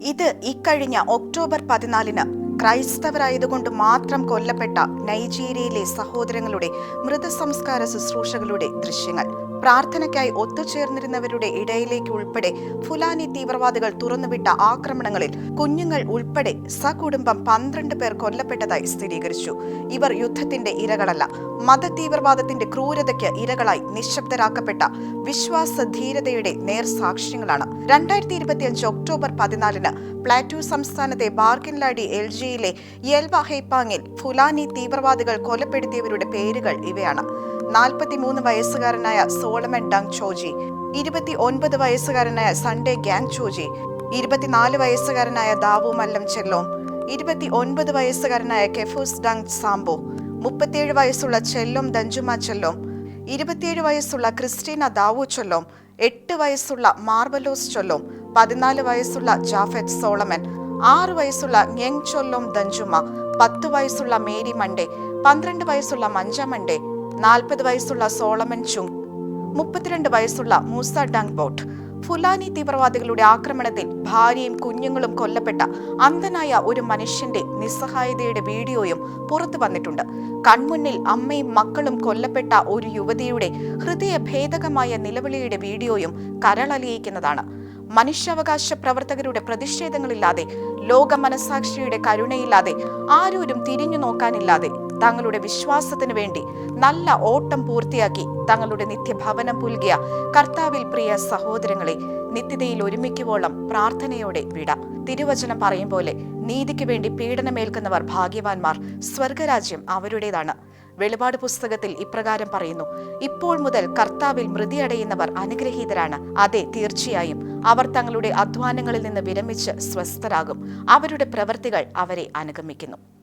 ഇത് ഇക്കഴിഞ്ഞ ഒക്ടോബർ പതിനാലിന് ക്രൈസ്തവരായതുകൊണ്ട് മാത്രം കൊല്ലപ്പെട്ട നൈജീരിയയിലെ സഹോദരങ്ങളുടെ മൃതസംസ്കാര ശുശ്രൂഷകളുടെ ദൃശ്യങ്ങൾ. പ്രാർത്ഥനയ്ക്കായി ഒത്തുചേർന്നിരുന്നവരുടെ ഇടയിലേക്ക് ഉൾപ്പെടെ ഫുലാനി തീവ്രവാദികൾ തുറന്നുവിട്ട ആക്രമണങ്ങളിൽ കുഞ്ഞുങ്ങൾ ഉൾപ്പെടെ സകുടുംബം പന്ത്രണ്ട് പേർ കൊല്ലപ്പെട്ടതായി സ്ഥിരീകരിച്ചു. ഇവർ യുദ്ധത്തിന്റെ ഇരകളല്ല മത തീവ്രവാദത്തിന്റെ ക്രൂരതയ്ക്ക് ഇരകളായി നിശബ്ദരാക്കപ്പെട്ട വിശ്വാസ ധീരതയുടെ നേർസാക്ഷ്യങ്ങളാണ് രണ്ടായിരത്തി ഇരുപത്തിയഞ്ച് ഒക്ടോബർ പതിനാലിന് പ്ലാറ്റു സംസ്ഥാനത്തെ ബാർക്കിൻലാഡി എൽ ജിയിലെ യെൽവ ഹെയ്പാങ്ങിൽ ഫുലാനി തീവ്രവാദികൾ കൊലപ്പെടുത്തിയവരുടെ പേരുകൾ ഇവയാണ്. നാൽപ്പത്തിമൂന്ന് വയസ്സുകാരനായ സോളമൻ ഡങ് ചോജി. ഇരുപത്തി ഒൻപത് വയസ്സുകാരനായ സൺഡേ ഗ്യാങ് ചോജി. ഇരുപത്തിനാല് വയസ്സുകാരനായ ദാവു മല്ലം ചെല്ലോം. ഇരുപത്തി ഒൻപത് വയസ്സുകാരനായ കെഫൂസ് ഡങ് സാംബോ. മുപ്പത്തിയേഴ് വയസ്സുള്ള ചെല്ലോം ദഞ്ചുമ ചെല്ലോം. ഇരുപത്തിയേഴ് വയസ്സുള്ള ക്രിസ്റ്റീന ദാവു ചൊല്ലോം. എട്ട് വയസ്സുള്ള മാർബലോസ് ചൊല്ലോം. പതിനാല് വയസ്സുള്ള ജാഫെറ്റ് സോളമൻ. ആറ് വയസ്സുള്ള ഞെങ് ചൊല്ലോം ദഞ്ചുമ പത്ത് വയസ്സുള്ള മേരി മണ്ടേ പന്ത്രണ്ട് വയസ്സുള്ള മഞ്ച മണ്ടേ നാൽപ്പത് വയസ്സുള്ള സോളമൻ ചുങ്. മുപ്പത്തിരണ്ട് വയസ്സുള്ള മൂസ ഡങ് ബോട്ട് ഫുലാനി തീവ്രവാദികളുടെ ആക്രമണത്തിൽ ഭാര്യയും കുഞ്ഞുങ്ങളും കൊല്ലപ്പെട്ട അന്ധനായ ഒരു മനുഷ്യന്റെ നിസ്സഹായതയുടെ വീഡിയോയും പുറത്തു വന്നിട്ടുണ്ട്. കൺമുന്നിൽ അമ്മയും മക്കളും കൊല്ലപ്പെട്ട ഒരു യുവതിയുടെ ഹൃദയഭേദകമായ നിലവിളിയുടെ വീഡിയോയും കരളലിയിക്കുന്നതാണ്. മനുഷ്യാവകാശ പ്രവർത്തകരുടെ പ്രതിഷേധങ്ങളില്ലാതെ ലോക മനസാക്ഷിയുടെ കരുണയില്ലാതെ ആരോരും തിരിഞ്ഞു നോക്കാനില്ലാതെ തങ്ങളുടെ വിശ്വാസത്തിനു വേണ്ടി നല്ല ഓട്ടം പൂർത്തിയാക്കി തങ്ങളുടെ നിത്യഭവനം പുൽകിയ കർത്താവിൽ പ്രിയ സഹോദരങ്ങളെ നിത്യതയിൽ ഒരുമിക്കുവോളം പ്രാർത്ഥനയോടെ വിട. തിരുവചനം പറയും പോലെ നീതിക്ക് വേണ്ടി പീഡനമേൽക്കുന്നവർ ഭാഗ്യവാന്മാർ സ്വർഗരാജ്യം അവരുടേതാണ്. വെളിപാട് പുസ്തകത്തിൽ ഇപ്രകാരം പറയുന്നു ഇപ്പോൾ മുതൽ കർത്താവിൽ മൃതിയടയുന്നവർ അനുഗ്രഹീതരാണ്. അതെ തീർച്ചയായും അവർ തങ്ങളുടെ അധ്വാനങ്ങളിൽ നിന്ന് വിരമിച്ച് സ്വസ്ഥരാകും. അവരുടെ പ്രവൃത്തികൾ അവരെ അനുഗമിക്കുന്നു.